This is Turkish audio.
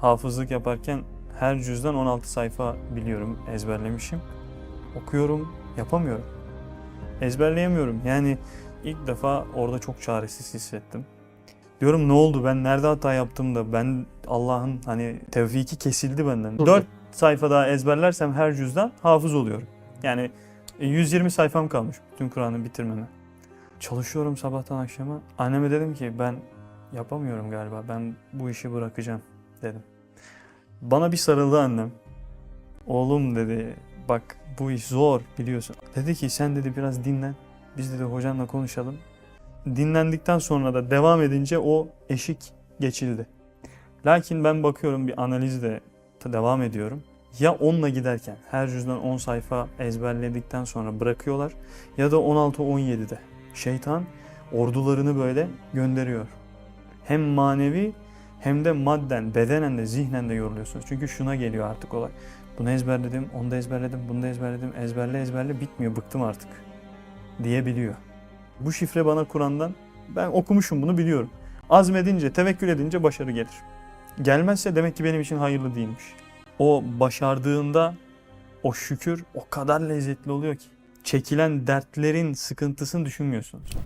hafızlık yaparken her cüzden 16 sayfa biliyorum, ezberlemişim. Okuyorum, yapamıyorum. Ezberleyemiyorum. Yani ilk defa orada çok çaresiz hissettim. Diyorum ne oldu ben nerede hata yaptım da ben Allah'ın hani tevfiki kesildi benden. Dur. 4 sayfa daha ezberlersem her cüzden hafız oluyorum. Yani e, 120 sayfam kalmış bütün Kur'an'ı bitirmeme. Çalışıyorum sabahtan akşama. Anneme dedim ki ben yapamıyorum galiba. Ben bu işi bırakacağım dedim. Bana bir sarıldı annem. Oğlum dedi bak bu iş zor biliyorsun. Dedi ki sen dedi biraz dinlen. Biz dedi hocanla konuşalım. Dinlendikten sonra da devam edince o eşik geçildi. Lakin ben bakıyorum bir analizle devam ediyorum. Ya onunla giderken her cüzden 10 sayfa ezberledikten sonra bırakıyorlar ya da 16-17'de. Şeytan ordularını böyle gönderiyor. Hem manevi hem de madden, bedenen de zihnen de yoruluyorsunuz. Çünkü şuna geliyor artık olay. Bunu ezberledim, onu da ezberledim, bunu da ezberledim. Ezberle ezberle bitmiyor, bıktım artık diyebiliyor. Bu şifre bana Kur'an'dan, ben okumuşum bunu biliyorum. Azmedince, tevekkül edince başarı gelir. Gelmezse demek ki benim için hayırlı değilmiş. O başardığında o şükür o kadar lezzetli oluyor ki. Çekilen dertlerin sıkıntısını düşünmüyorsunuz.